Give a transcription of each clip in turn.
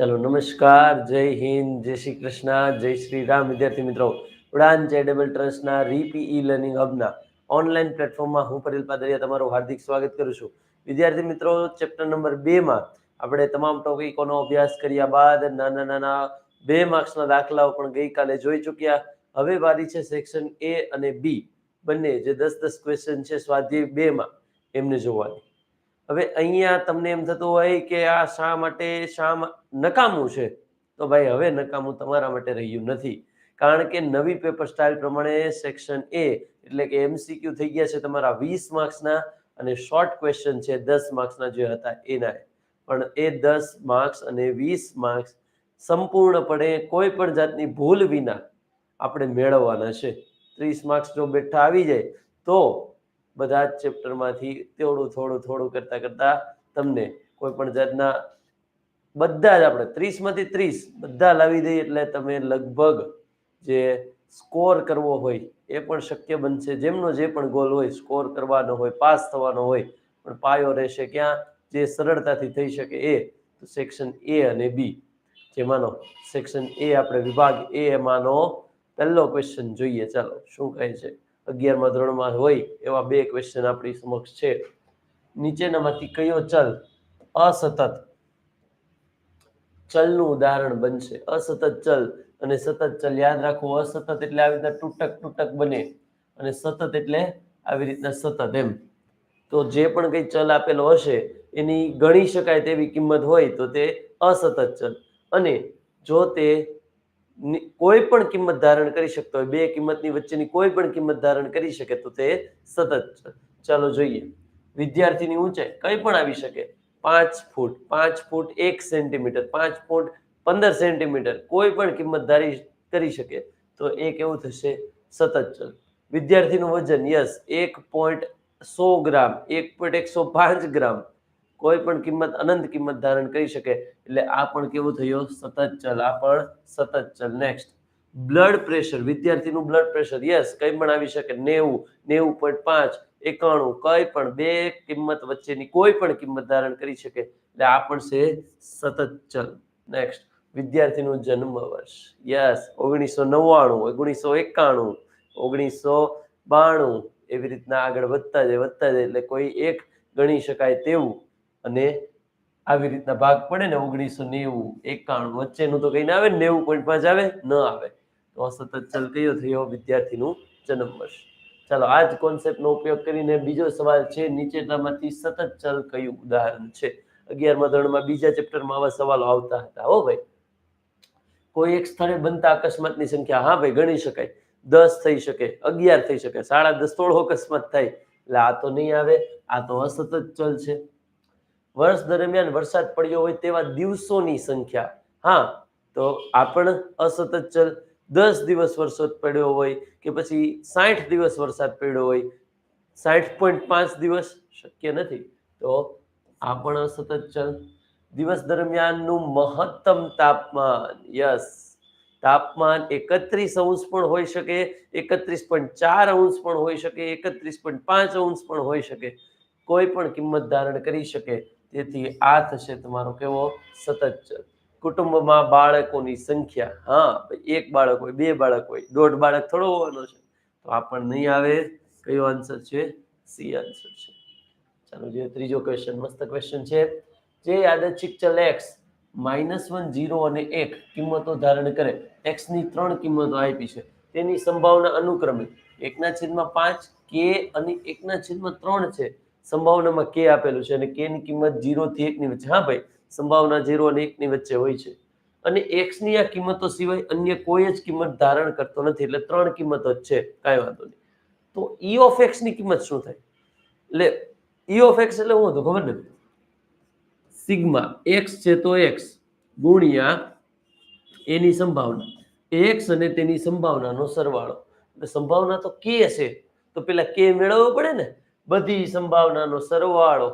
ચાલો, નમસ્કાર, જય હિન્દ, જય શ્રી કૃષ્ણ, જય શ્રી રામ. વિદ્યાર્થી મિત્રો, ઉડાન ચેરિટેબલ ટ્રસ્ટના રીપીઈ લર્નિંગ હબના ઓનલાઈન પ્લેટફોર્મમાં હું પરેલ પાદરિયા તમારું હાર્દિક સ્વાગત કરું છું. વિદ્યાર્થી મિત્રો, ચેપ્ટર નંબર બેમાં આપણે તમામ ટોપિકોનો અભ્યાસ કર્યા બાદ નાના નાના બે માર્ક્સના દાખલાઓ પણ ગઈકાલે જોઈ ચૂક્યા. હવે વારી છે સેક્શન એ અને બી. બંને જે દસ દસ ક્વેશ્ચન છે, સ્વાધ્યાય બેમાં એમને જોવાની. હવે અહીંયા તમને એમ થતું હોય કે આ શા માટે શા નકામું છે? તો ભાઈ હવે નકામું તમારા માટે રહ્યું નથી. કારણ કે નવી પેપર સ્ટાઇલ પ્રમાણે સેક્શન એ એટલે કે એમસીક્યુ થઈ ગયા છે તમારા વીસ માર્ક્સના અને શોર્ટ ક્વેશ્ચન છે દસ માર્ક્સના જે હતા એના. પણ એ દસ માર્ક્સ અને વીસ માર્ક્સ સંપૂર્ણપણે કોઈ પણ જાતની ભૂલ વિના આપણે મેળવવાના છે. ત્રીસ માર્ક્સ જો બેઠા આવી જાય તો બધા જ ચેપ્ટરમાંથી થોડું થોડું થોડું કરતાં કરતાં તમને કોઈ પણ જાતના બધા જ આપણે ત્રીસમાંથી ત્રીસ બધા લાવી દઈએ એટલે તમે લગભગ જે સ્કોર કરવો હોય એ પણ શક્ય બનશે. જેમનો જે પણ ગોલ હોય સ્કોર કરવાનો હોય પાસ થવાનો હોય, પણ પાયો રહેશે ક્યાં? જે સરળતાથી થઈ શકે એ, તો સેક્શન એ અને બી જેમાંનો સેક્શન એ આપણે વિભાગ એ એમાંનો પહેલો ક્વેશ્ચન જોઈએ. ચાલો, શું કહે છે? અગિયારમા ધોરણમાં હોય એવા બે ક્વેશ્ચન આપણી સમક્ષ છે. નીચેનામાંથી કયો ચલ અસતત ચલનું ઉદાહરણ બનશે? અસતત ચલ અને સતત ચલ યાદ રાખવું. અસતત એટલે આવી રીતના તૂટક તૂટક બને અને સતત એટલે આવી રીતના સતત એમ. તો જે પણ કંઈ ચલ આપેલો હશે એની ગણી શકાય તેવી કિંમત હોય તો તે અસતત ચલ. અને જો તે કોઈ પણ કિંમત ધારણ કરી શકતો હોય, બે કિંમતની વચ્ચેની કોઈ પણ કિંમત ધારણ કરી શકે તો તે સતત ચલ ચાલો જોઈએ. વિદ્યાર્થીની ઊંચાઈ કંઈ પણ આવી શકે. પાંચ ફૂટ પાંચ ફૂટ એક સેન્ટીમીટર, પાંચ ફૂટ પંદર સેન્ટીમીટર, કોઈ પણ કિંમત ધારી કરી શકે તો એ કેવું થશે સતત ચલ વિદ્યાર્થીનું વજન, યસ, એક પોઈન્ટ સો ગ્રામ, એક પોઈન્ટ એકસો પાંચ ગ્રામ. કોઈ પણ કિંમત અનંત કિંમત ધારણ કરી શકે, એટલે આ પણ કેવું થયું? સતત ચલ. આ પણ સતત ચલ. નેક્સ્ટ બ્લડ પ્રેશર વિદ્યાર્થીનું બ્લડ પ્રેશર યસ કંઈ પણ આવી શકે. નેવું નેવું પોઈન્ટ પાંચ, એકાણું, કઈ પણ બે કિંમત વચ્ચેની કોઈ પણ કિંમત ધારણ કરી શકે, એટલે આ પણ છે સતત ચલ. નેક્સ્ટ વિદ્યાર્થીનું જન્મ વર્ષ. યસ ઓગણીસો નવ્વાણું, ઓગણીસો એકાણું, ઓગણીસો બાણું. એવી રીતના આગળ વધતા જાય વધતા જાય, એટલે કોઈ એક ગણી શકાય તેવું. અને આવી રીતના ભાગ પડે ને ઓગણીસો નેવું એકાણું વચ્ચેનું તો કઈ ના આવે નેવું પોઈન્ટ પાંચ આવે, ન આવે. તો સતત ચલ કયો થયો? વિદ્યાર્થીનું જન્મ વર્ષ. ચાલો, આ જ કોન્સેપ્ટનો ઉપયોગ કરીને બીજો સવાલ છે. નીચેનામાંથી સતત ચલ કયું ઉદાહરણ છે? અગિયારમા ધોરણમાં બીજા ચેપ્ટરમાં આવા સવાલો આવતા હતા. હો ભાઈ. કોઈ એક સ્થળે બનતા અકસ્માતની સંખ્યા, હા ભાઈ, ગણી શકાય. દસ થઈ શકે, અગિયાર થઈ શકે, સાડા દસ થોડો અકસ્માત થાય. એટલે આ તો નહીં આવે, આ તો અસતત ચલ છે. વર્ષ દરમિયાન વરસાદ પડ્યો હોય તેવા દિવસોની સંખ્યા. હા, તો આ પણ અસતત ચલ. દસ દિવસ વરસાદ પડ્યો હોય કે પછી સાઠ દિવસ વરસાદ પડ્યો હોય, સાઠ પોઈન્ટ પાંચ દિવસ શક્ય નથી. તો આ પણ અસતત ચલ. દિવસ દરમિયાનનું મહત્તમ તાપમાન, યસ, તાપમાન એકત્રીસ અંશ પણ હોઈ શકે, એકત્રીસ પોઈન્ટ ચાર અંશ પણ હોઈ શકે, એકત્રીસ પોઈન્ટ પાંચ અંશ પણ હોઈ શકે. કોઈ પણ કિંમત ધારણ કરી શકે. તેથી આ થશે તમારો કેવો? સતત કુટુંબમાં બાળકોની સંખ્યા, હા એક બાળક હોય, બે બાળક હોય, દોઢ બાળક થોડો હોવાનો છે. તો આ પણ નહીં આવે. કયો આન્સર છે? સી આન્સર છે. ચાલો જોઈએ, ત્રીજો ક્વેશ્ચન મસ્ત ક્વેશ્ચન છે. જે યાદચ્છિક ચલ એક્સ માઇનસ વન જીરો અને એક કિંમતો ધારણ કરે. એક્સની ત્રણ કિંમતો આપી છે. તેની સંભાવના અનુક્રમે એકના છેદમાં પાંચ, કે અને એકના છેદમાં ત્રણ છે. સંભાવનામાં કે આપેલું છે અને કે ની કિંમત જીરો થી એકની વચ્ચે. હા ભાઈ, સંભાવના જીરો અને એકની વચ્ચે હોય છે. અને એક્સની આ કિંમતો સિવાય અન્ય કોઈ જ કિંમત ધારણ કરતો નથી, એટલે ત્રણ કિંમતો જ છે, કાંઈ વાંધો નહીં. તો ઈ ઓફ એક્સની કિંમત શું થાય? એટલે ઈ ઓફ એક્સ એટલે હું હતું, ખબર ને? સિગ્મા એક્સ છે તો એક્સ ગુણ્યા એની સંભાવના. એક્સ અને તેની સંભાવનાનો સરવાળો. એટલે સંભાવના તો કે છે. તો પેલા કે મેળવવો પડે ને? બધી સંભાવનાનો સરવાળો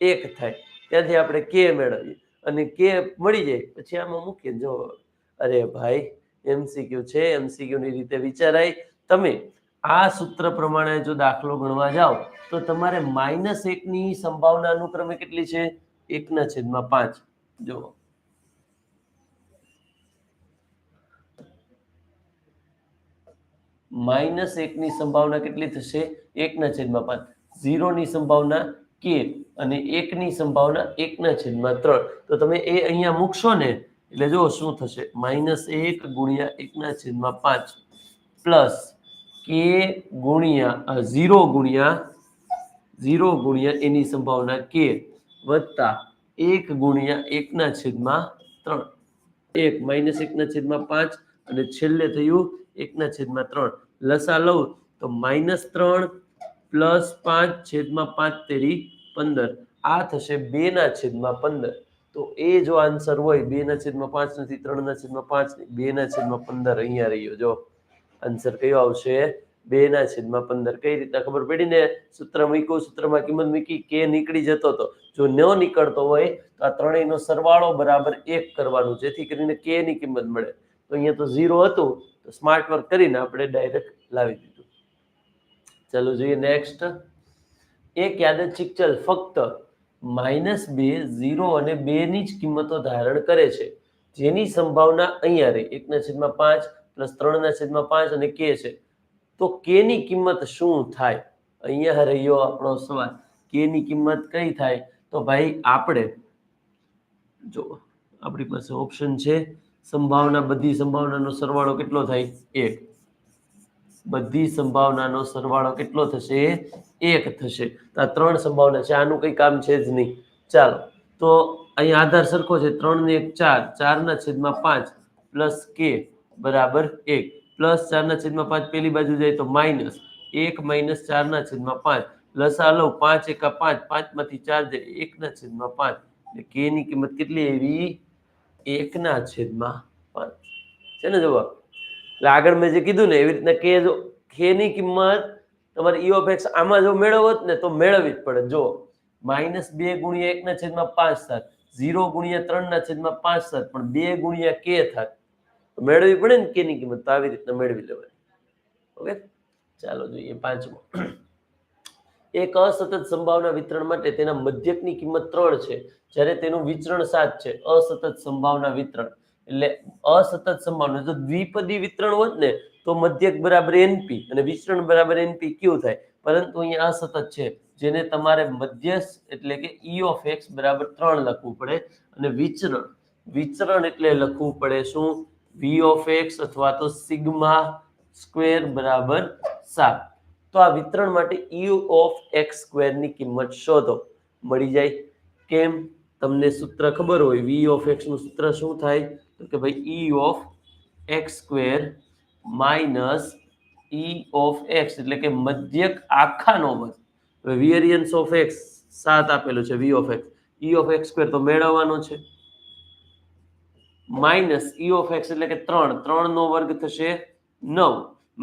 એક થાય. ત્યાંથી આપણે કે મેળવીએ અને કે મળી જાય, પછી આમાં મૂકીએ. જો, અરે ભાઈ એમસીક્યુ છે એમસીક્યુની રીતે વિચારાય. તમે આ સૂત્ર પ્રમાણે જો દાખલો ગણવા જાઓ, તો તમારે માઇનસ એકની સંભાવના અનુક્રમે કેટલી છે? એકના છેદમાં પાંચ. જુઓ માઇનસ એકની સંભાવના કેટલી થશે? એકના છેદમાં પાંચ. ઝીરોની સંભાવના કે અને એકની સંભાવના એકના છેદમાં ત્રણ. તો તમે એ અહીંયા મૂકશો ને, એટલે જો શું થશે. માઇનસ એક ગુણ્યા એકના છેદમાં પાંચ પ્લસ કે ગુણ્યા ઝીરો ગુણ્યા ઝીરો ગુણ્યા એની સંભાવના કે વત્તા એક ગુણ્યા એકના છેદમાં ત્રણ. એક માઇનસ એકના છેદમાં પાંચ અને છેલ્લે થયું એકના છેદમાં ત્રણ. લસા લઉં તો માઇનસ ત્રણ પ્લસ પાંચ છેદમાં પાંચ તેરી પંદર. આ થશે બે ના છેદમાં પંદર. તો એ જો આન્સર હોય બે ના છેદમાં પાંચ નથી ત્રણ ના છેદમાં પાંચ નહીં બે ના છેદમાં પંદર અહીંયા રહ્યો. જો આન્સર કયો આવશે? બે ના છેદમાં પંદર. કઈ રીતના ખબર પડી ને? સૂત્ર મૂક્યું, સૂત્રમાં કિંમત મૂકી, કે નીકળી જતો હતો જો ન નીકળતો હોય, તો આ ત્રણેયનો સરવાળો બરાબર એક કરવાનું, જેથી કરીને કે ની કિંમત મળે. તો અહીંયા તો ઝીરો હતું, તો સ્માર્ટ વર્ક કરીને આપણે ડાયરેક્ટ લાવી દીધું. ચાલો જોઈએ નેક્સ્ટ એક યાદચ્છિક ચલ, ફક્ત માઇનસ બે, ઝીરો અને બેની જ કિંમતો ધારણ કરે છે. જેની સંભાવના અહીંયા રહે. એકના છેદમાં પાંચ પ્લસ ત્રણના છેદમાં પાંચ અને કે છે. તો કે ની કિંમત શું થાય? અહીંયા રહ્યો આપણો સવાલ. કે ની કિંમત કઈ થાય? તો ભાઈ, આપણે જો, આપણી પાસે ઓપ્શન છે. સંભાવના, બધી સંભાવનાનો સરવાળો કેટલો થાય? એક. બધી સંભાવનાનો સરવાળો કેટલો થશે? એક થશે. આ ત્રણ સંભાવના છે. આનું કંઈ કામ છે જ નહીં. ચાલો. તો અહીં આધાર સરખો છે. ત્રણ ને એક ચાર. ચારના છેદમાં પાંચ પ્લસ કે બરાબર એક. પ્લસ ચારના છેદમાં પાંચ પેલી બાજુ જાય તો માઇનસ એક માઇનસ ચારના છેદમાં પાંચ. લસા લો પાંચ એકા પાંચ. પાંચમાંથી ચાર જાય એકના છેદમાં પાંચ. એટલે કેની કિંમત કેટલી આવી? એકના છેદમાં પાંચ. છે ને જવાબ? એટલે આગળ મેં જે કીધું ને, એવી રીતના કે જો કે ની કિંમત તમારે ઈ ઓફ એક્સ આમાં જો મેળવત ને, તો મેળવવી જ પડે. જો માઇનસ બે ગુણ્યા એકના છેદમાં પાંચ થાત ઝીરો ગુણ્યા ત્રણના છેદમાં પાંચ થાત પણ બે ગુણ્યા કે થાત તો મેળવવી પડે ને કે ની કિંમત, તો આવી રીતના મેળવી લેવાની ઓકે? ચાલો જોઈએ પાંચમો. એક અસતત સંભાવના વિતરણ માટે તેના મધ્યકની કિંમત ત્રણ છે. જ્યારે તેનું વિચરણ સાત છે. અસતત સંભાવના વિતરણ. એટલે અસતત સંભાવના જો દ્વિપદી વિતરણ હોત ને, તો મધ્યક બરાબર એનપી અને વિચરણ બરાબર એનપી ક્યુ થાય. પરંતુ અહીંયા અસતત છે. જેને તમારે મધ્યસ્થ એટલે કે ઈ ઓફ એક્સ બરાબર ત્રણ લખવું પડે અને વિચરણ. વિચરણ એટલે લખવું પડે શું? વી ઓફ એક્સ અથવા તો સિગ્મા સ્ક્વેર બરાબર સાત. તો આ વિતરણ માટે ઈ ઓફ એક્સ સ્ક્વેરની કિંમત શોધો. મળી જાય. કેમ? તમને સૂત્ર ખબર હોય વી ઓફ એક્સનું સૂત્ર શું થાય? તો કે ભાઈ E of X square minus E of X એટલે કે મધ્યક આખાનો વર્ગ. હવે વેરિયન્સ ઓફ એક્સ સાત આપેલું છે V of X E of X square તો મેળવવાનો છે. માઇનસ ઈ ઓફ એક્સ એટલે કે ત્રણ. ત્રણનો વર્ગ થશે નવ.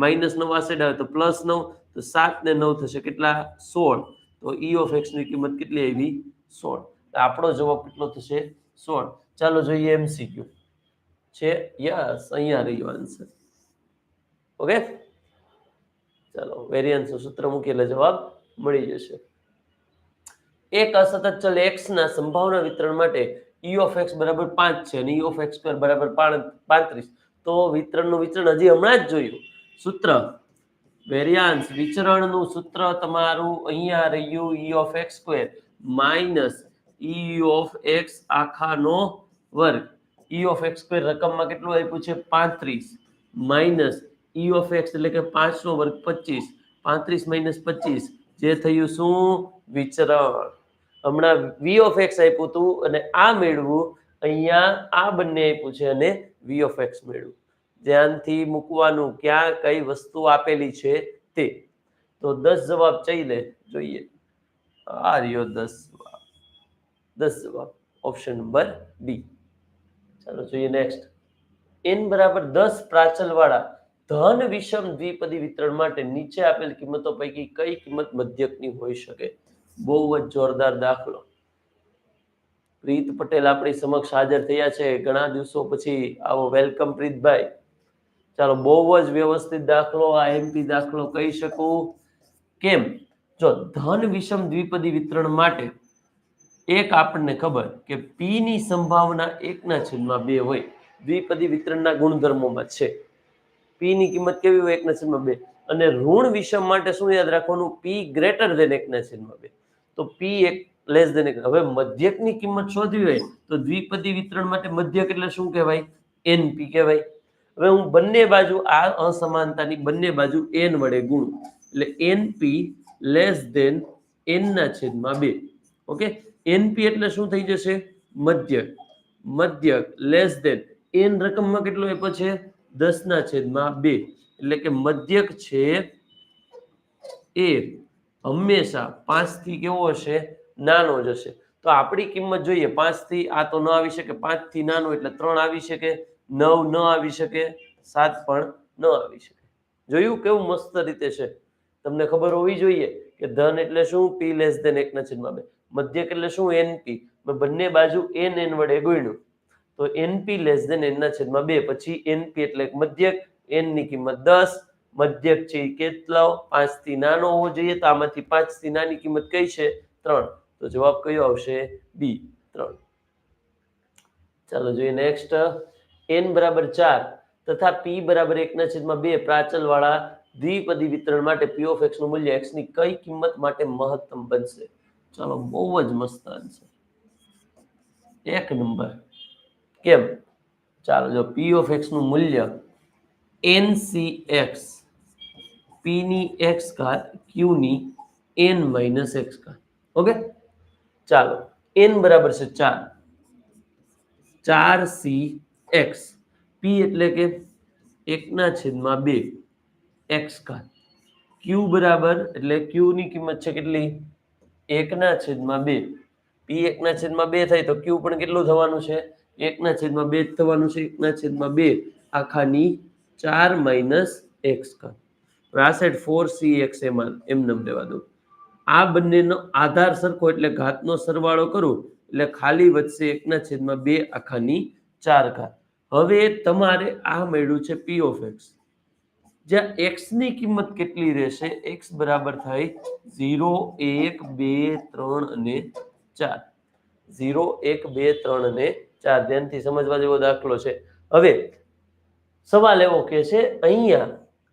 માઇનસ નવ આ સાઈડ આવે તો પ્લસ નવ. તો સાત ને નવ થશે કેટલા? સોળ. તો ઈ ઓફ એક્સની કિંમત કેટલી આવી? સોળ. આપણો જવાબ કેટલો થશે? સોળ. ચાલો જોઈએ એમસીક્યુ છે? યસ, અહીંયા રહ્યો આન્સર ઓકે ચાલો વેરિયન્સ સૂત્ર મૂકી જવાબ મળી જશે. એક અસતત ચલ એક્સ ના સંભાવના વિતરણ માટે ઈ ઓફ એક્સ બરાબર પાંચ છે અને ઈ ઓફ એક્સ સ્ક્વેર બરાબર પાંત્રીસ. તો વિતરણનું વિતરણ હજી હમણાં જ જોયું. સૂત્ર. વેરિયાન્સ વિચરણનું સૂત્ર તમારું અહીંયા રહ્યું E of X square minus E of X આખાનો વર્ગ. ઈ ઓફ એક્સ સ્ક્વેર રકમમાં કેટલું આપ્યું છે? પાંત્રીસ. માઇનસ ઈ ઓફ એક્સ એટલે કે પાંચનો વર્ગ પચીસ. પાંત્રીસ માઇનસ પચીસ. જે થયું શું? વિચરણ. હમણાં વી ઓફ એક્સ આપ્યું હતું અને આ મેળવું, અહીંયા આ બંને આપ્યું છે અને વી ઓફ એક્સ મેળવું. ધ્યાનથી મૂકવાનું ક્યાં કઈ વસ્તુ આપેલી છે તે. તો દસ જવાબ ચાઈ લે જોઈએ. આ રહ્યો દસ. જવાબ દસ જવાબ ઓપ્શન નંબર બી ચાલો જોઈએ નેક્સ્ટ એન બરાબર દસ પ્રાચલ વાળા ધન, વિષમ, દ્વિપદી વિતરણ માટે નીચે આપેલ કિંમતો પૈકી કઈ કિંમત મધ્યકની હોઈ શકે? બહુ જ જોરદાર દાખલો. પ્રીત પટેલ આપણી સમક્ષ હાજર થયા છે. ઘણા દિવસો પછી આવો વેલકમ પ્રીતભાઈ. ચાલો, બહુ જ વ્યવસ્થિત દાખલો, આ એમપી દાખલો કહી શકું. કેમ? જો ધન, વિષમ, દ્વિપદી વિતરણ માટે એક આપણને ખબર કે પી ની સંભાવના એકના છેદમાં બે હોય. દ્વિપદી વિતરણના ગુણધર્મોમાં છે. પી ની કિંમત કેવી હોય એકના છેદમાં બે? અને ઋણ વિષમ માટે શું યાદ રાખવાનું? પી ગ્રેટર દેન એકના છેદમાં બે. તો પી એક લેસ દેન એક. હવે મધ્યકની કિંમત શોધવી હોય તો દ્વિપદી વિતરણ માટે મધ્યક એટલે શું કહેવાય? એનપી કહેવાય. હવે હું બંને બાજુ આ અસમાનતાની બંને બાજુ એન વડે ગુણ. એટલે એન પી લેસ દેન એનના છેદમાં બે. ઓકે? એનપી એટલે શું થઈ જશે? મધ્યક મધ્યક લેસ દેન એન રકમમાં કેટલો આપ્યો છે? દસ ના છેદમાં બે. એટલે કે મધ્યક છે એ હંમેશા પાંચથી કેવો હશે? નાનો જ હશે. તો આપણી કિંમત જોઈએ. પાંચથી આ તો ન આવી શકે. પાંચથી નાનો એટલે ત્રણ આવી શકે. નવ ન આવી શકે. સાત પણ ન આવી શકે. જોયું? કેવું મસ્ત રીતે છે. તમને ખબર હોવી જોઈએ કે ધન એટલે શું? પી લેસ દેન એકના છેદમાં બે. મધ્યક એટલે શું? એનપી બંને બાજુ એન એન વડે ગુણ્યું તો એનપી લેસ દેન એનના છેદમાં બે. પછી એનપી એટલે મધ્યક. એનની કિંમત દસ. મધ્યક છે કેટલો? પાંચથી નાનો હોવો જોઈએ. તો આમાંથી પાંચથી નાની કિંમત કઈ છે? ત્રણ. તો જવાબ કયો આવશે? બી ત્રણ. ચાલો જોઈએ નેક્સ્ટ એન બરાબર ચાર તથા પી બરાબર એકના છેદમાં બે. પ્રાચલ વાળા દ્વિપદી વિતરણ માટે પી ઓફ એક્સનું મૂલ્ય એક્સની કઈ કિંમત માટે મહત્તમ બનશે? ચાલો, બહુ જ મસ્ત આન્સર એક નંબર કેમ? ચાલો, જો પી ઓફ એક્સનું મૂલ્ય એન સી એક્સ પી ની એક્સ ઘાત ક્યુ ની એન માઇનસ એક્સ ઘાત ઓકે ચાલો એન બરાબર છે ચાર. ચાર સી એક્સ પી એટલે કે એકના છેદમાં બે એક્સ ઘાત ક્યુ બરાબર, એટલે ક્યુ ની કિંમત છે કેટલી? એકના છેદમાં બે. પી એકના છેદમાં બે થાય તો ક્યુ પણ કેટલું થવાનું છે? એકના છેદમાં બે થવાનું છે. એકના છેદમાં બે. આખાની ચાર માઇનસ એક્સ હવે આ ફોર સી એક્સ એમાં એમ નમ લેવા દઉં આ બંનેનો આધાર સરખો એટલે ઘાતનો સરવાળો કરું એટલે ખાલી વધશે એકના છેદમાં બે આખાની ચાર ઘાત. હવે તમારે આ મળ્યું છે પી ઓફ એક્સ જ્યાં એક્સની કિંમત કેટલી રહેશે? એક્સ બરાબર થાય ઝીરો, એક, બે, ત્રણ અને ચાર. ઝીરો, એક, બે, ત્રણ અને ચાર. ધ્યાનથી સમજવા જેવો દાખલો છે. હવે, સવાલ એવો કે છે, અહીંયા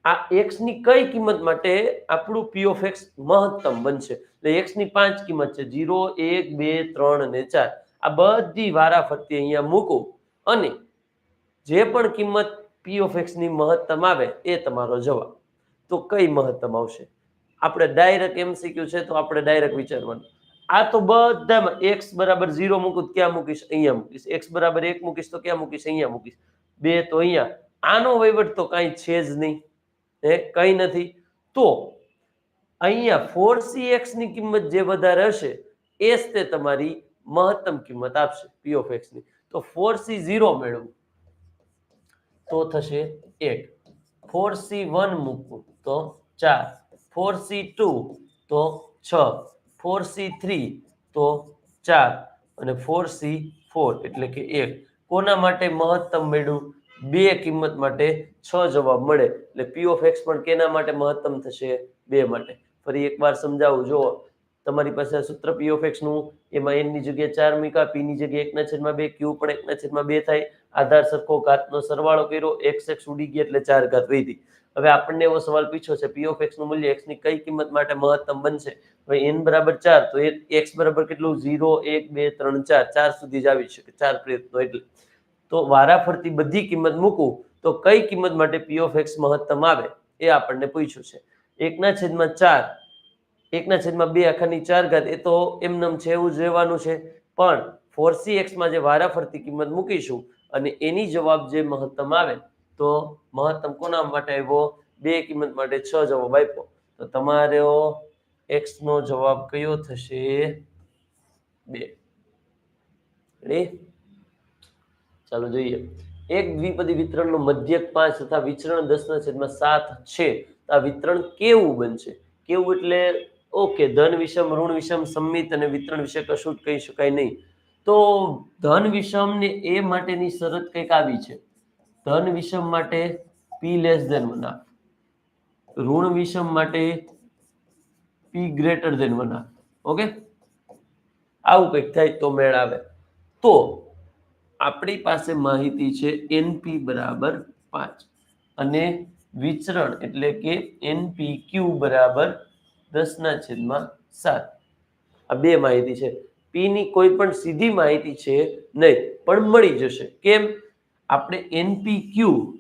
આ એક્સની કઈ કિંમત માટે આપણું પી ઓફ એક્સ મહત્તમ બનશે? એટલે એક્સની પાંચ કિંમત છે, ઝીરો, એક, બે, ત્રણ અને ચાર. આ બધી વારાફરતી અહીંયા મૂકો. અને જે પણ કિંમત પી ઓફ એક્સની મહત્તમ આવે એ તમારો જવાબ. તો કઈ મહત્તમ આવશે? આપણે ડાયરેક્ટ એમસીક્યુ છે તો આપણે ડાયરેક્ટ વિચારવાનું. આ તો બધામાં એક્સ બરાબર ઝીરો મૂકું ક્યાં મૂકીશ? અહીંયા મૂકીશ. એક્સ બરાબર એક મૂકીશ તો ક્યાં મૂકીશ? અહીંયા મૂકીશ. બે તો અહીંયા. આનો વહીવટ તો કાંઈ છે જ નહીં. હે, કંઈ નથી. તો અહીંયા ફોર સી એક્સની કિંમત જે વધારે હશે એ જ તે તમારી મહત્તમ કિંમત આપશે પી ઓફ એક્સની. તો ફોર સી ઝીરો મેળવવું. તો થશે એક. ફોર સી વન મૂકું તો ચાર. ફોર સી ટુ તો છ. ફોર સી થ્રી તો ચાર. અને ફોર સી ફોર એટલે કે એક. કોના માટે મહત્તમ મેળવું? બે કિંમત માટે છ જવાબ મળે. એટલે પી ઓફ એક્સ પણ કેના માટે મહત્તમ થશે? બે માટે. ફરી એકવાર સમજાવું. જો તમારી પાસે સૂત્ર પી ઓફ એક્સનું એમાં એનની જગ્યાએ ચાર મીકા પીની જગ્યાએ એકના છેદમાં બે ક્યુ પણ એકના છેદમાં બે થાય. આધાર સરખો ઘાતનો સરવાળો કર્યો એક્સ એક્સ ઉડી ગયા એટલે ચાર ઘાત વધી. હવે આપણને એવો સવાલ પૂછ્યો છે પી ઓફ એક્સ મૂલ્ય એક્સની કઈ કિંમત માટે મહત્તમ બનશે? હવે એન બરાબર ચાર, તો એક્સ બરાબર કેટલું? ઝીરો, એક, બે, ત્રણ, ચાર ચાર સુધી જ આવી શકે, ચાર પ્રયત્નો એટલે. તો વારાફરતી બધી કિંમત મૂકું, તો કઈ કિંમત માટે પી ઓફ એક્સ મહત્તમ આવે? એ આપણને પૂછ્યું છે. એકના છેદમાં ચાર, એકના છેદમાં બે આખાની ચાર ઘાત, એ તો એમનેમ છે એવું જ રહેવાનું છે. પણ ફોર સી એક્સમાં જે વારાફરતી કિંમત મૂકીશું અને એની જવાબ જે મહત્તમ આવે, તો મહત્તમ કોના માટે આવ્યો? બે કિંમત માટે છ જવાબ આપ્યો. તો તમારો એક્સ નો જવાબ કયો થશે? બે. ચાલો જોઈએ. એક દ્વિપદી વિતરણનું મધ્યક પાંચ તથા વિચરણ દસ ના છેદમાં સાત છે. આ વિતરણ કેવું બનશે? કેવું એટલે? ઓકે, ધન વિષમ, ઋણ વિષમ, સંમિત અને વિતરણ વિશે કશું જ કહી શકાય નહીં. તો ધન વિષમ ને એ માટેની શરત કંઈક આવી છે. ધન વિષમ માટે P less than one half ઋણ વિષમ માટે P greater than one half okay આવું કંઈક થાય તો મેળ આવે. તો આપણી પાસે માહિતી છે એનપી બરાબર પાંચ. અને વિચરણ એટલે કે એનપી ક્યુ બરાબર દસના છેદમાં સાત. આ બે માહિતી છે. પી ની કોઈ પણ સીધી માહિતી છે નહીં, પણ મળી જશે. કેમ? આપણે એનપી ક્યુ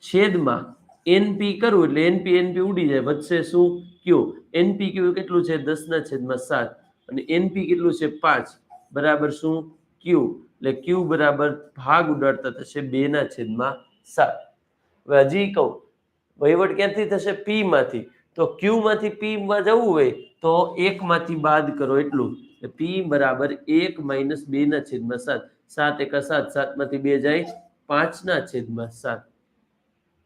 છેદમાં એનપી કરવું એટલે એનપી એનપી ઉડી જાય, વધશે શું? ક્યુ એનપી ક્યુ કેટલું છે? દસના છેદમાં સાત. અને એનપી કેટલું છે? પાંચ. બરાબર શું? ક્યુ એટલે ક્યુ બરાબર ભાગ ઉડાડતા થશે બે ના છેદમાં સાત. હવે હજી કહું, વહીવટ ક્યાંથી થશે? પી માંથી. તો ક્યુ માંથી પી માં જવું હોય તો એક માંથી બાદ કરો એટલું. પી બરાબર એક માઇનસ બે ના છેદમાં સાત. સાત એકા સાત સાતમાંથી બે જાય પાંચના છેદમાં સાત.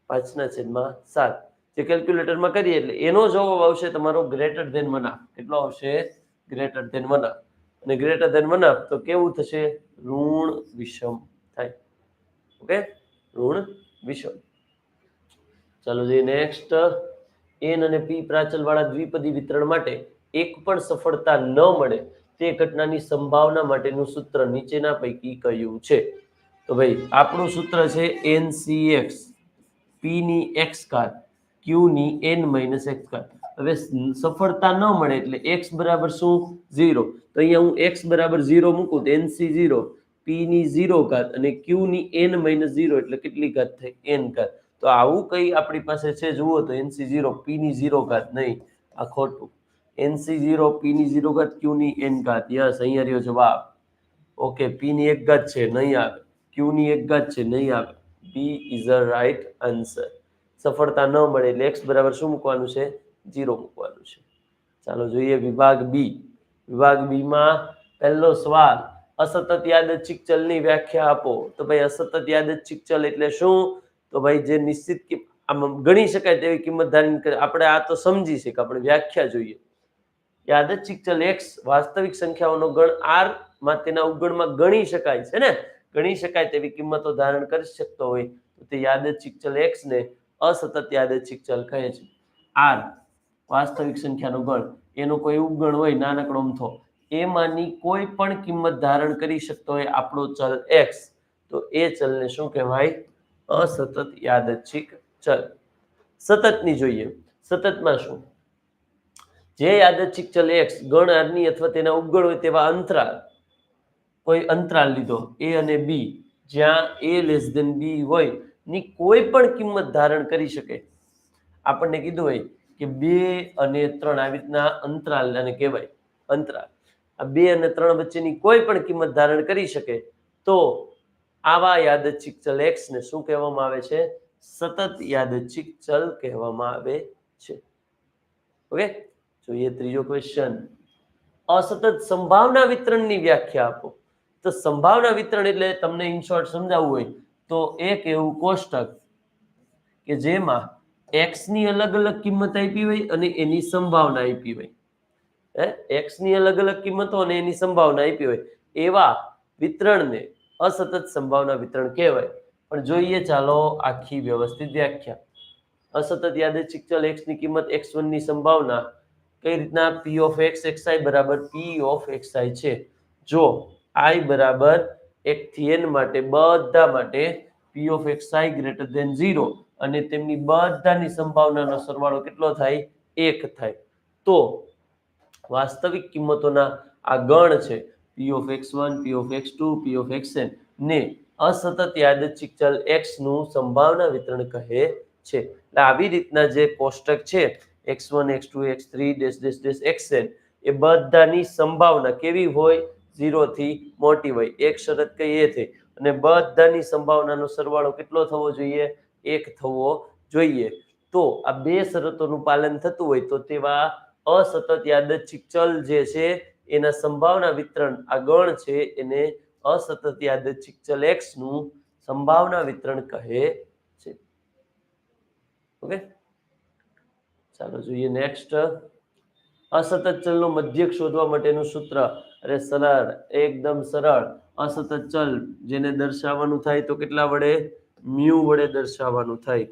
પાંચના છેદમાં સાત. જે કેલ્ક્યુલેટરમાં કરીએ એટલે એનો જવાબ આવશે તમારો ગ્રેટર ધેન વન કેટલો આવશે? ગ્રેટર ધેન વન અને ગ્રેટર ધેન વન તો કેવું થશે? ઋણ વિષમ થાય. ઓકે? ઋણ વિષમ. ચાલો જોઈએ નેક્સ્ટ એન અને પી પ્રાચલ વાળા દ્વિપદી વિતરણ માટે એક પણ સફળતા ન મળે તે ઘટનાની સંભાવના માટેનું સૂત્ર નીચેના પૈકી કયું છે. તો ભાઈ, આપણું સૂત્ર છે એનસીએક્સ પી ની એક્સ કાર ક્યુ ની એન માઇનસ એક્સ કાર હવે સફળતા ન મળે એટલે એક્સ બરાબર શું? ઝીરો. તો અહીંયા હું એક્સ બરાબર ઝીરો મૂકું તો એનસી ઝીરો, પી ની ઝીરો ઘાત અને ક્યુ ની એન માઇનસ ઝીરો એટલે કેટલી ઘાત થઈ એન ઘાત. તો આવું કઈ આપણી પાસે છે? જુઓ તો એનસી ઝીરો, પી ની ઝીરો ઘાત નહીં. આ ખોટું. એનસી ઝીરો પી ની ઝીરો ઘાત ક્યુ ની એન ઘાત. યસ, અહીંયા રહ્યો જવાબ. ઓકે પી ની એક ઘાત છે, નહીં આવે. ક્યુ ની એક ઘાત છે, નહીં આવે. B is a right answer સફળતા ન મળે એટલે એક્સ બરાબર શું મૂકવાનું છે? ઝીરો મૂકવાનું છે. ચાલો જોઈએ વિભાગ બી વિભાગ બી માં પહેલો સવાલ, અસતત યાદચ્છિક ચલની વ્યાખ્યા આપો. તો ભાઈ અસતત યાદચ્છિક ચલ એટલે શું? તો ભાઈ જે નિશ્ચિત આમ ગણી શકાય તેવી કિંમત ધારીને આપણે આ તો સમજી છે કે આપણે વ્યાખ્યા જોઈએ. યાદચ્છિક ચલ એક્સ વાસ્તવિક સંખ્યાઓનો ગણ આરમાં તેના ઉગણમાં ગણી શકાય છે ને? ગણી શકાય તેવી કિંમતો ધારણ કરી શકતો હોય તો તે યાદચ્છિક ચલ એક્સ ને અસતત યાદચ્છિક ચલ કહે છે. આર વાસ્તવિક સંખ્યાનો ગણ. એનો કોઈ ઉગણ હોય નાનકડો અમથો. એમાંની કોઈ પણ કિંમત ધારણ કરી શકતો હોય આપણો ચલ એક્સ તો એ ચલને શું કહેવાય? અસતત યાદચ્છિક ચલ. સતતની જોઈએ. સતતમાં શું? જે યાદચ્છિક ચલ એક્સ ગણ આરની અથવા તેના ઉપગણ હોય તેવા અંતરાલ, કોઈ અંતરાલ લીધો એ અને બી જ્યાં એ લેસ દેન બી હોય, ની કોઈ પણ કિંમત ધારણ કરી શકે. આપણને કીધું હોય કે બે અને ત્રણ આવી રીતના અંતરાલ કહેવાય, અંતરાલ. આ બે અને ત્રણ વચ્ચેની કોઈ પણ કિંમત ધારણ કરી શકે, તો આવા યાદચ્છિક ચલ એક્સને શું કહેવામાં આવે છે? સતત યાદચ્છિક ચલ કહેવામાં આવે છે. ઓકે? જોઈએ ત્રીજો ક્વેશ્ચન અસતત સંભાવના વિતરણની વ્યાખ્યા આપો. તો સંભાવના વિતરણ એટલે તમને ઇન શોર્ટ સમજાવવું હોય તો એક એવું કોષ્ટક કે જેમાં એક્સની અલગ અલગ કિંમત આપી હોય અને એની સંભાવના આપી હોય. હે? ની અલગ અલગ કિંમતો અને એની સંભાવના આપી હોય. એવા વિતરણને અસતત સંભાવના વિતરણ કહેવાય. પણ જોઈએ ચાલો આખી વ્યવસ્થિત વ્યાખ્યા. અસતત યાદચ્છિક ચલ એક્સની કિંમત એક્સની સંભાવના કઈ રીતના p ઓફ x xi બરાબર p ઓફ xi છે. જો i બરાબર એક થી n માટે બધા માટે p of xi greater than 0 અને તેમની બધાની સંભાવનાનો સરવાળો કેટલો થાય? એક થાય. તો વાસ્તવિક કિંમતોના આ ગણ છે p of x1 p of x2 p of xn ને અસતત યાદચ્છિક ચલ x નું સંભાવના વિતરણ કહે છે. એટલે આવી રીતના જે કોષ્ટક છે x1 x2 x3 dash dash dash xn એ બધાની સંભાવના કેવી હોય? 0 થી મોટી હોય. એક શરત કઈ એ થઈ. અને બધાની સંભાવનાનો સરવાળો કેટલો થવો જોઈએ? એક થવો જોઈએ. તો આ બે શરતોનું પાલન થતું હોય તો તેવા અસતત યાદચ્છિક ચલ જે છે, એના સંભાવના વિતરણ આ ગણ છે, એને અસતત યાદચ્છિક ચલ x નું સંભાવના વિતરણ કહે છે. ઓકે? ચાલો જોઈએ નેક્સ્ટ અસતત ચલનો મધ્યક શોધવા માટેનું સૂત્ર. અરે સરળ, એકદમ સરળ. અસતત ચલ જેને દર્શાવવાનું થાય તો કેટલા વડે? મ્યુ વડે દર્શાવવાનું થાય.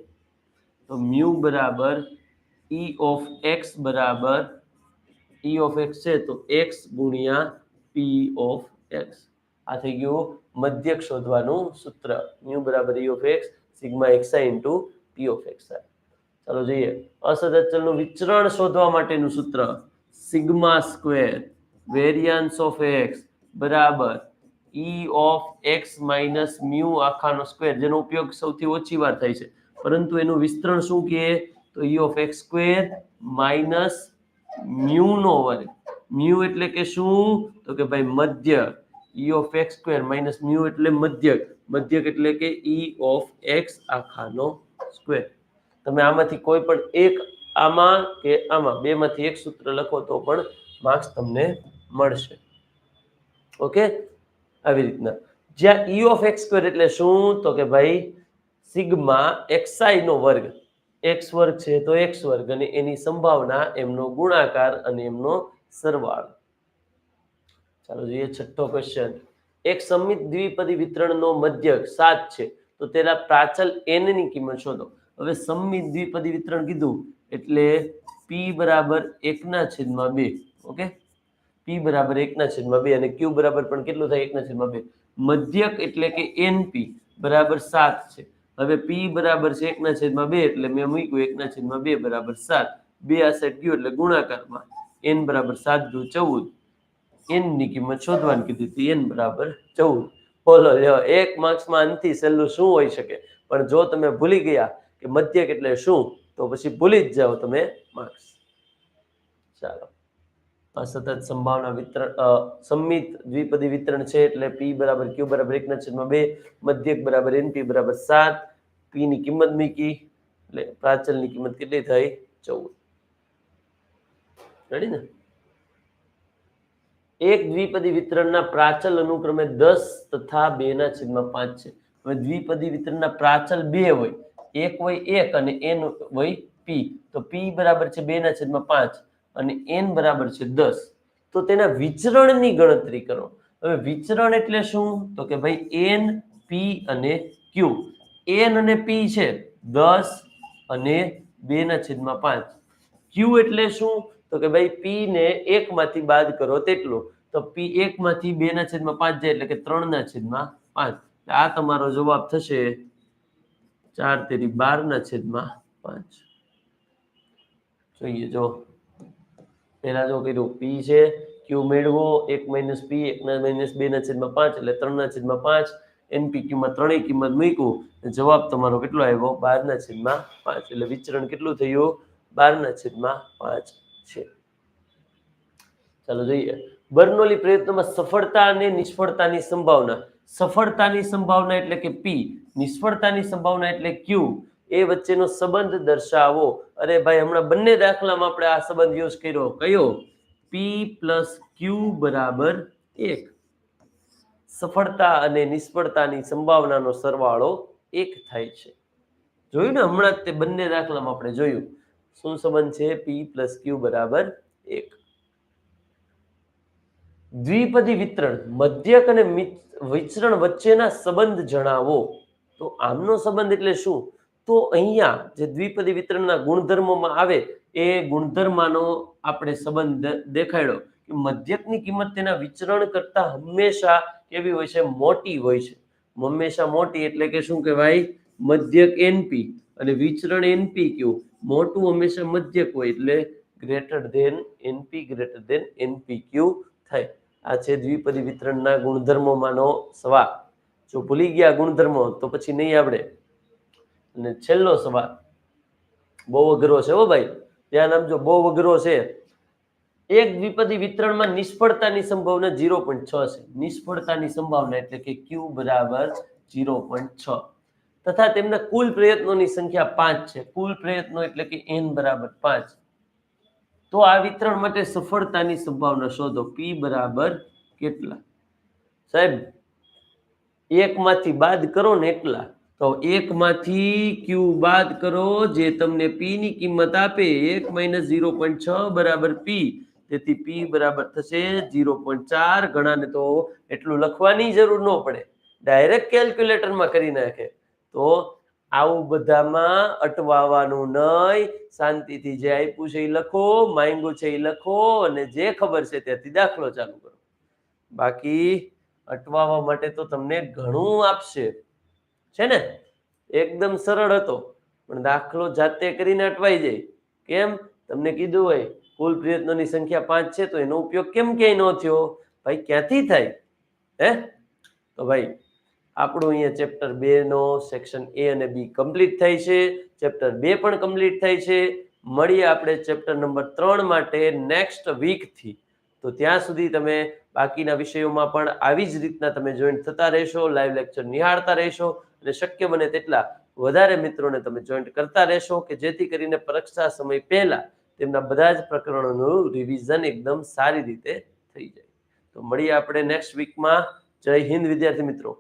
તો મ્યુ બરાબર ઈ ઓફ એક્સ બરાબર ઈ ઓફ એક્સ છે તો એક્સ ગુણ્યા પી ઓફ એક્સ આ થઈ ગયું મધ્યક શોધવાનું સૂત્ર. મ્યુ બરાબર E of X sigma X into P of X થાય. ચાલો જોઈએ. અસતત ચલનું વિચરણ શોધવા માટેનું સૂત્ર. Sigma square variance of X બરાબર E of X minus mu આખાનો square, જેનો ઉપયોગ સૌથી ઓછી વાર થાય છે. પરંતુ એનું વિસ્તરણ શું કહે તો E of X square minus mu નો વર્ગ. મ્યુ એટલે કે શું? તો કે ભાઈ મધ્ય. E of X square minus mu એટલે મધ્યક. મધ્યક એટલે કે ઈ ઓફ એક્સ આખાનો સ્ક્વેર. તમે આમાંથી કોઈ પણ એક આમાં કે આમાં, બેમાંથી એક સૂત્ર લખો તો પણ માર્ક્સ તમને મળશે. ઓકે આવી રીતના. જ્યાં ઈ ઓફ એક્સ એટલે શું? તો કે ભાઈ, સિગ્મા એક્સઆઈ નો વર્ગ. એક્સ વર્ગ છે તો એક્સ વર્ગ અને એની સંભાવના એમનો ગુણાકાર અને એમનો સરવાળો. ચાલો જોઈએ છઠ્ઠો ક્વેશ્ચન એક સમિત દ્વિપદી વિતરણનો મધ્યક સાત છે. તો તેના પ્રાચલ એનની કિંમત શોધો. હવે સમમિત દ્વિપદી વિતરણ કીધું એટલે પી બરાબર એકના છેદમાં બે, ઓકે? પી બરાબર એકના છેદમાં બે અને ક્યુ બરાબર પણ કેટલું થાય? એકના છેદમાં બે. મધ્યક એટલે કે np બરાબર સાત છે. હવે પી બરાબર છે એકના છેદમાં બે એટલે મેં મૂક્યું એકના છેદમાં બે બરાબર સાત. બે આ સેટ ગયું એટલે ગુણાકારમાં એન બરાબર સાત દુ ચૌદ. એનની કિંમત શોધવાની કીધી હતી. એન બરાબર ચૌદ. બોલો એક માર્ક્સમાં આનથી સહેલું શું હોઈ શકે? પણ જો તમે ભૂલી ગયા કે મધ્યક એટલે શું? તો પછી ભૂલી જ જાઓ તમે માર્ક્સ ચાલો. સતત સંભાવના વિતરણ સંમિત દ્વિપદી વિતરણ છે એટલે પી બરાબર ક્યુ બરાબર એકના છેદમાં બે, મધ્યક બરાબર np બરાબર સાત પી ની કિંમત મૂકી, એટલે પ્રાચલની કિંમત કેટલી થઈ? ચૌદ. રેડી ને? એક દ્વિપદી વિતરણના પ્રાચલ અનુક્રમે દસ તથા બે ના છેદમાં પાંચ છે. હવે દ્વિપદી વિતરણના પ્રાચલ બે હોય એક હોય એક અને એન હોય પી. તો પી બરાબર છે બે ના છેદમાં પાંચ અને એન બરાબર છે દસ. તો તેના વિચરણની ગણતરી કરો. હવે વિચરણ એટલે શું? તો કે ભાઈ એન, પી અને ક્યુ. એન અને પી છે દસ અને બે ના છેદમાં પાંચ. ક્યુ એટલે શું? તો કે ભાઈ પી ને એક માંથી બાદ કરો તેટલું. તો પી એક માંથી બે ના છેદમાં પાંચ જાય એટલે કે ત્રણ ના છેદમાં પાંચ. આ તમારો જવાબ થશે ચાર તેરી બાર ના છેદમાં પાંચ. જોઈએ જો, પહેલા જો કીધું પી છે ક્યુ મેળવો, એક માઇનસ પી એક ના માઇનસ બે ના છેદમાં પાંચ એટલે ત્રણ ના છેદમાં પાંચ. એનપી કિંમત ત્રણેય કિંમત મૂક્યું જવાબ તમારો કેટલો આવ્યો? બાર ના છેદમાં પાંચ. એટલે વિચરણ કેટલું થયું? બાર ના છેદમાં પાંચ છે. ચાલો જોઈએ. બર્નોલી પ્રયત્નમાં સફળતા અને નિષ્ફળતાની સંભાવના. સફળતાની સંભાવના એટલે કે p. નિષ્ફળતાની સંભાવના એટલે ક્યુ, એ વચ્ચેનો સંબંધ દર્શાવો. અરે ભાઈ, હમણાં બંને દાખલામાં આપણે આ સંબંધ યુઝ કર્યો. કયો? પી પ્લસ ક્યુ બરાબર એક. સફળતા અને નિષ્ફળતાની સંભાવનાનો સરવાળો એક થાય છે. જોયું ને હમણાં જ તે બંને દાખલામાં આપણે જોયું. શું સંબંધ છે? પી પ્લસ ક્યુ બરાબર એક. દ્વિપદી વિતરણ, મધ્યક અને વિચરણ વચ્ચેના સંબંધ જણાવો. તો આમનો સંબંધ એટલે શું? તો અહીંયા જે દ્વિપદી વિતરણના ગુણધર્મોમાં આવે, એ ગુણધર્મનો આપણે સંબંધ દેખાડ્યો કે મધ્યકની કિંમત તેના વિચરણ કરતા હંમેશા કેવી હોય છે? મોટી હોય છે. હંમેશા મોટી એટલે કે શું કહેવાય? મધ્યક એનપી અને વિચરણ એનપી ક્યુ? મોટું હંમેશા મધ્યક હોય એટલે greater than NP greater than NP Q થાય? આ છે દ્વિપદી વિતરણના ગુણધર્મોમાંનો સવાલ. જો ભૂલી ગયા ગુણધર્મો, તો પછી નહીં આવડે. અને છેલ્લો સવાલ, બહુ અઘરો છે હો ભાઈ. ધ્યાન આપજો બહુ અઘરો છે. એક દ્વિપદી વિતરણમાં નિષ્ફળતાની સંભાવના ઝીરો પોઈન્ટ છ છે. નિષ્ફળતાની સંભાવના એટલે કે ક્યુ બરાબર ઝીરો પોઈન્ટ છ. તથા તેમના કુલ પ્રયત્નોની સંખ્યા પાંચ છે. કુલ પ્રયત્નો એટલે કે એન બરાબર પાંચ. તો આ વિતરણ માટે સફળતાની સંભાવના શોધો. પી બરાબર કેટલા? સાહેબ એકમાંથી બાદ કરો ને એટલા. તો એકમાંથી ક્યુ બાદ કરો, જે તમને પી ની કિંમત આપે, એક માઇનસ ઝીરો પોઈન્ટ છ બરાબર પી તેથી પી બરાબર થશે ઝીરો પોઈન્ટ ચાર. ઘણાને તો એટલું લખવાની જરૂર ન પડે. ડાયરેક્ટ કેલ્ક્યુલેટરમાં કરી નાખે. તો આવું બધામાં અટવાવાનું નહીં. શાંતિથી જે આપ્યું છે એ લખો, માંગ્યું છે એ લખો, અને જે ખબર છે ત્યાંથી દાખલો ચાલુ કરો. બાકી અટવાવા માટે તો તમને ઘણું આપશે. છે ને? એકદમ સરળ હતો. પણ દાખલો જાતે કરીને અટવાઈ જાય. કેમ? તમને કીધું હોય, કુલ પ્રયત્નોની સંખ્યા પાંચ છે, તો એનો ઉપયોગ કેમ ક્યાંય ન થયો? ભાઈ, ક્યાંથી થાય? હે? તો ભાઈ, આપણું અહીંયા ચેપ્ટર બે નો સેક્શન એ અને બી કમ્પ્લીટ થાય છે. ચેપ્ટર બે પણ કમ્પ્લીટ થાય છે. મળીએ આપણે ચેપ્ટર નંબર ત્રણ માટે નેક્સ્ટ વીકથી. તો ત્યાં સુધી તમે બાકીના વિષયોમાં પણ આવી જ રીતના તમે જોઈન્ટ થતા રહેશો લાઈવ લેક્ચર નિહાળતા રહેશો અને શક્ય બને તેટલા વધારે મિત્રોને તમે જોઈન્ટ કરતા રહેશો કે જેથી કરીને પરીક્ષા સમય પહેલા તેમના બધા જ પ્રકરણોનું રિવિઝન એકદમ સારી રીતે થઈ જાય. તો મળીએ આપણે નેક્સ્ટ વીકમાં જય હિન્દ વિદ્યાર્થી મિત્રો.